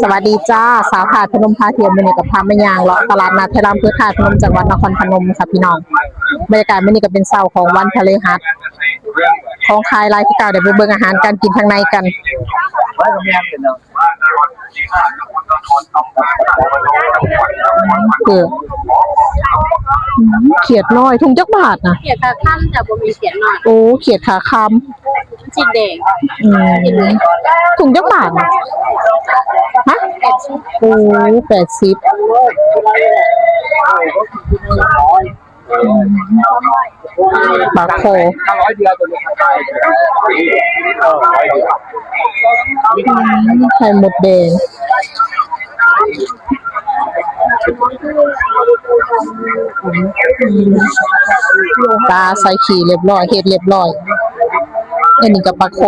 สวัสดีจ้าสาวถาดพนมพาเทียมมือนี้กับพามะยางเลาะตลาดนัดไทยรามเพื่อถาดพนมจังหวัดนครพนมค่ะพี่น้องบรรยากาศมื้อนี้ก็เป็นเช้าของวันทะเลหัดของคายรายที่เก่าเดี๋ยวไปเบิ่งอาหารการกินทางในกันคือเขียดน้อยถุงจักบาทนะเขียนตาท่านแต่บ่มีเขียนหน่อยโอ้เขียดขาค จินเด็กำอืมถุงจักบาทนะฮะโอ้แปดสิบปากโคร้อยเดียวตัวนี้ร้อยเดียวไข่หมดแดงตาใส่ขี่เรียบร้อยเฮ็ดเรียบร้อย อันนี้กับปลาโค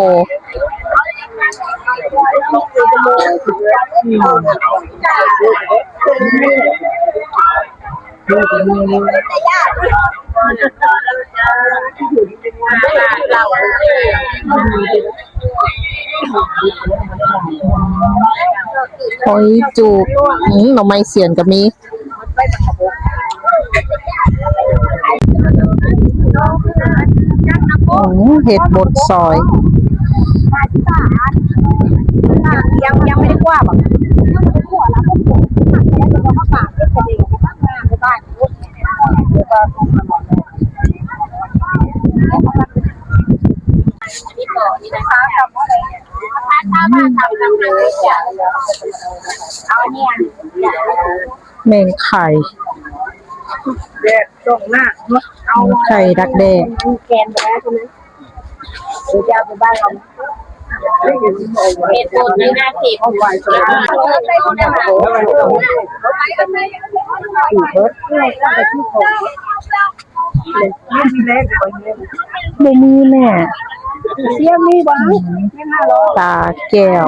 เราหอยจูบอืมหน่อไม้เสียนก็มีอืม เห็ดบดซอยยังยังไม่ได้กว่าแบบยังไม่ได้กว่าแล้วก็ปวหักแล้วก็เข้าปากก็กระเด็นไปบ้านไปบ้านนี่ต่อนี่นะคะทำอะไรถ้าบ้านทำทำอะไรเนี่ยเอาเนี่ยแมงไข่เด็ดตรงหน้าเอาไข่ดักแด้แกนไปแล้วใช่ไหม เดี๋ยวจะเอาไปบ้านเราเหตุผลในหน้าที่ของฝ่ายสารใช้คนเดียวโอ้โหไปกันเลยอยู่เบิร์ดเลยก็ไปที่มไม่มีเล็กกว่านี้บ่มีแม่เสียมีบ้างไม่น่ารอตาแก้ว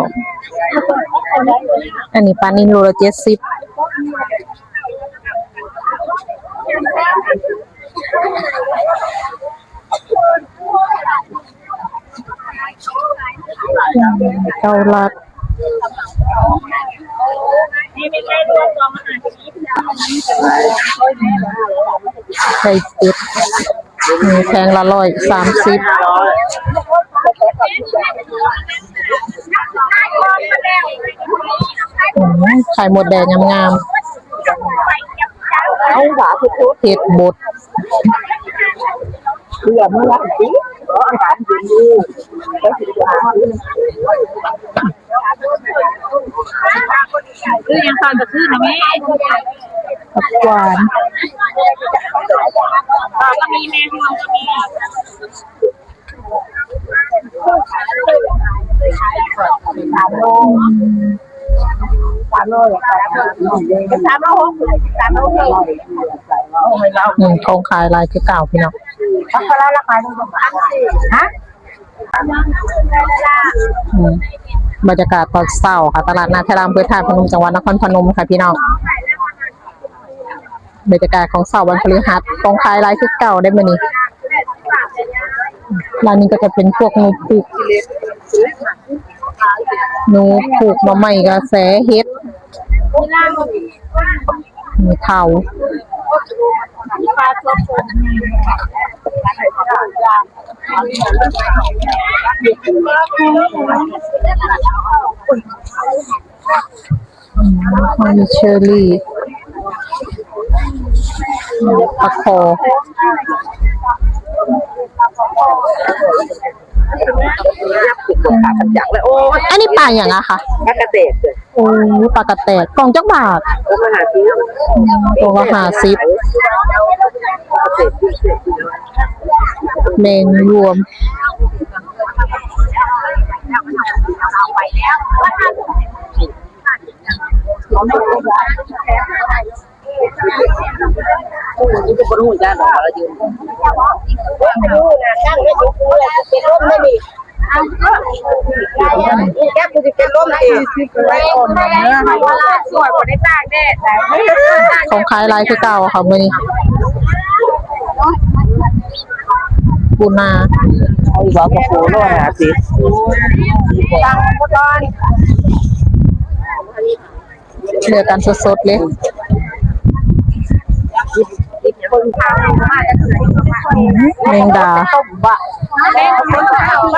อันนี้ปลานินโลละเจ็ดสิบ เกาลัดไม่ใช่เรื่องความมหาชีวิตไข่เป็ดมีแพงละร้อยสามสิบไข่หมดแดงงามเอาวาทุกๆเห็ดบดเพื่อเมื่อวันที่อาหารดีก็ถือว่า คือยังฟังจะขึ้นนะแม่ผักหวานก็มีแม่ฮวงก็มีสามโลสามโลสามโลหกสามโลหกหนึ่งทองคายลายคือเก่าพี่น้องราคาราคาต้องประมาณฮะอืม บรรยากาศตอนเช้าค่ะ ตลาดนาทรามเพื่อท่าพนมจังหวัดนครพนมค่ะพี่น้องบรรยากาศของเสาร์วันพฤหัสทองคายลายคือเก่าได้มานี่ร้านนี้ก็จะเป็นพวกหนูปลูกหนูปลูกมาใหม่กระแสเฮ็ดมีเทา ปลาตัวโตมีเชอร์รี่ปลาคอขาดจากเลยโอ้อันนี้ปลาอย่างอะคะแม่กระเตดเลย โอ้ปลากระแตกกล่องจักบาทก็มาหาที่ตัวละห้าสิบกระเตดที่เสียแมงรวมไปแล้วนี่จะบนหูจ้าหรอเราอยู่ไม่รู้นะช่างไม่ถูกเลยเป็นร่มไม่มี แก้กูจะเป็นร่มเองไม่ไม่ว่าสวยกว่าได้จ้างแน่แต่ไม่ได้จ้างของขายลายคือเก่าอะค่ะมื้อนี้ปูนาเอาอีกสองกระปุกร้อยห้าสิบตังค์ก่อนเลือกกันสดๆเลยคนทางมาจะไหนแมงดาต้มบะแม่คนทางบ้า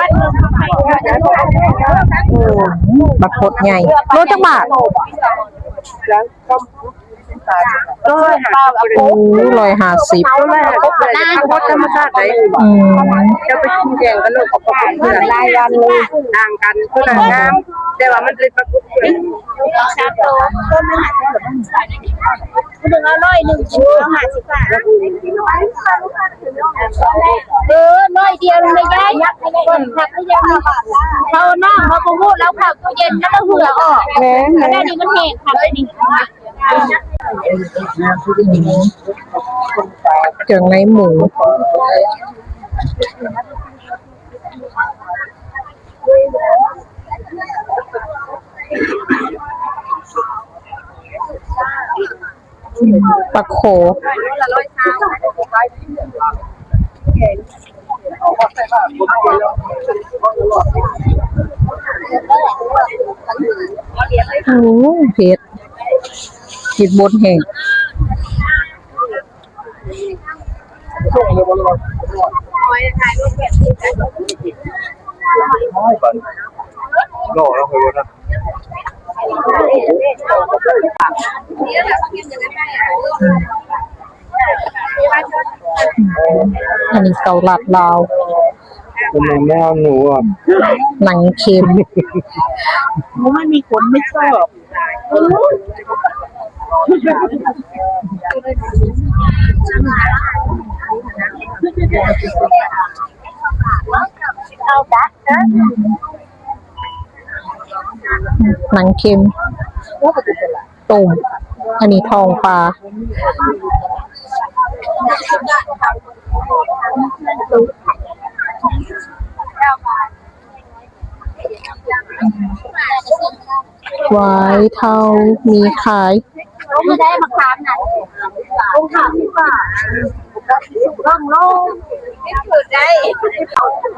นเมืองไทยบักพดใหญ่โลจักบาทแล้วก็ก็หาเอาโอ้ร้อยห้าสิบเอาเลยพบเลยพบธรรมชาติไหนอืมจะไปชิมแข่งกันเลยกับเพื่อนรายวันเลยต่างกันคนละน้ำ แต่ว่ามันเป็นประกุศลชาโตต้นนึงหาสิบบาทหนึ่งอร่อยหนึ่งชิ้นหาสิบบาทเออน้อยเดียวเลยยายคนผักก็ยังเขาน้ำเขาปรุงแล้วผักตู้เย็นแล้วก็เหือออกแม่แม่นี่มันแห้งผักนี่เครื่องในหมู ปลาโขโอ้เผ็ดเผิดบนแห่งโลแล้วคุยกันนะ อันนี้เกาลัดลาวคุณแม่หนูอะหนังเค็มมันมีคนไม่ชอบ หนังเค็มต้มอันนี้ทองปลาไว้เท่ามีขายไม่ได้มาค้างนะลงถามดีกว่าล่องโลกไม่เกิดได้เขาแต่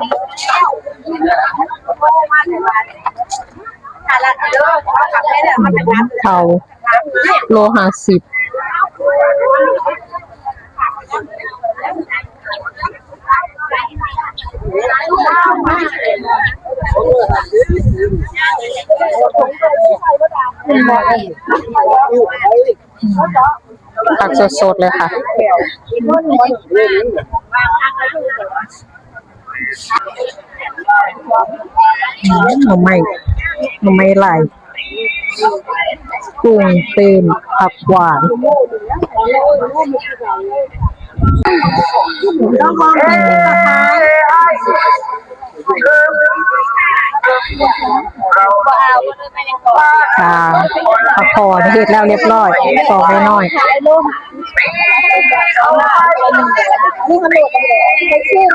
ละ เขาทำให้เนี่ยมันจะนับเท่าโลห้าสิบตักสดๆเลยค่ะหน่อไม้ หน่อไม้ไหลกุ้งเป็นผักหวานต้องมองเป็นนะคะค่ะผักคอนี่เฮ็ดแล้วเรียบร้อยตอกน้อยถ่ายรูปนี่มันหลดกันเลยไปชื่อ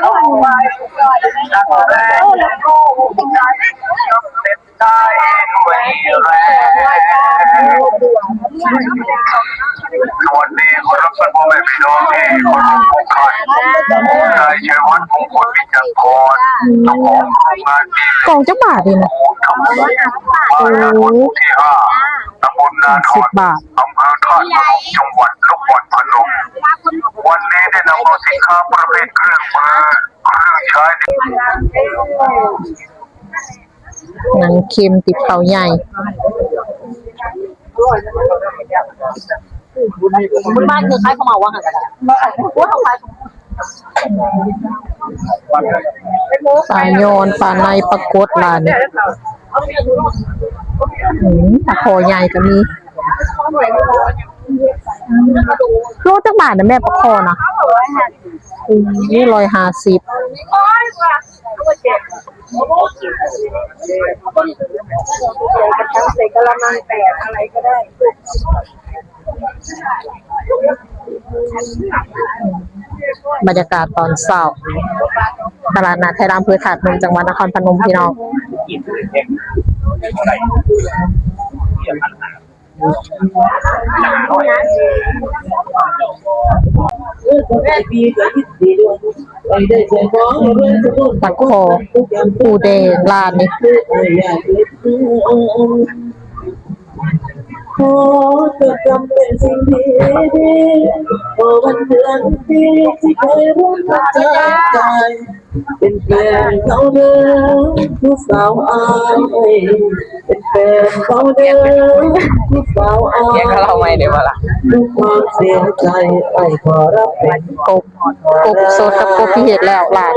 แล้วแล้วก็สวัสดีคนรับฟังพ่อแม่พี่น้องที่คนรักของใครนายชัยวัฒน์มงคลวิจักรพรเจ้าของโครงงานที่กองเจักบาทดีนะทำบุญบ้านหมู่ที่ห้าตำบลนาทอนอำเภอท่าตุพนมจังหวัดนครพนมวันนี้ได้นำเอาสินค้าประเภทเครื่องมือเครื่องใช้ หนังเค็มติดเขาใหญ่บ้านคือใครเขามาว่ากันว่าเขาใครปลาโยนปลาในปลากดลานอืมปลาคอใหญ่ก็มีโลจักบาทนะแม่ปลาคอนะนี่ร้อยห้าสิบ ทั้งใส่กระมังแตกอะไรก็ได้บรรยากาศตอนเช้าตลาดนัดไทยรามพืชถาดนมจังหวัดนครพนมพี่น้อง ตะโคปูแดลานนี่ขอจดจำเป็นสิ่งดีดีโอ้วันเดือนปีที่เคยร่วมกันจากใจ เป็นแฟนเขาเดิมผู้สาวอายเป็น แฟนเขาเดิมผู้สาวอายแกก็เราไม่เดี๋ยวมาละด้วยความเสียใจไอ้ขอรับเป็นกบกบสดกับกบพี่เห็ดแล้วหลาน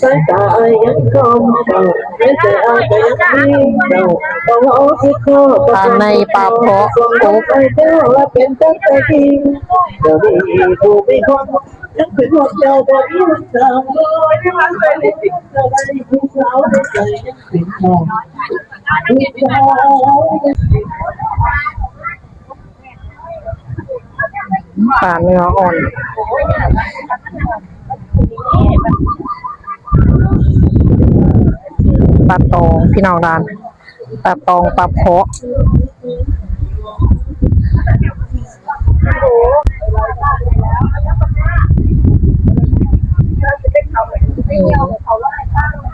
สายตายังคมเก่าไม่ใจอายก็ยังมีเก่าต้องเอาที่ข้อปลาในปลาเพาะส่งไปเจ้าว่าเป็นตั้งแต่ทีเดี๋ยวนี้กูไม่คนยังเป็นพวกเจ้าแต่ที่มันทำโดยที่มันเป็นสิ่งอะไรผู้สาในใจยังเป็นมองผู้สาปลาเนื้ออ่อน ปลาตองพี่น้องร้านปลาตองปลาเพาะ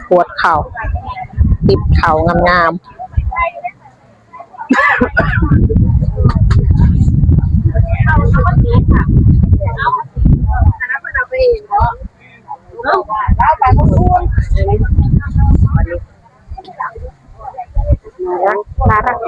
ปวดเข่าติดเข่างาม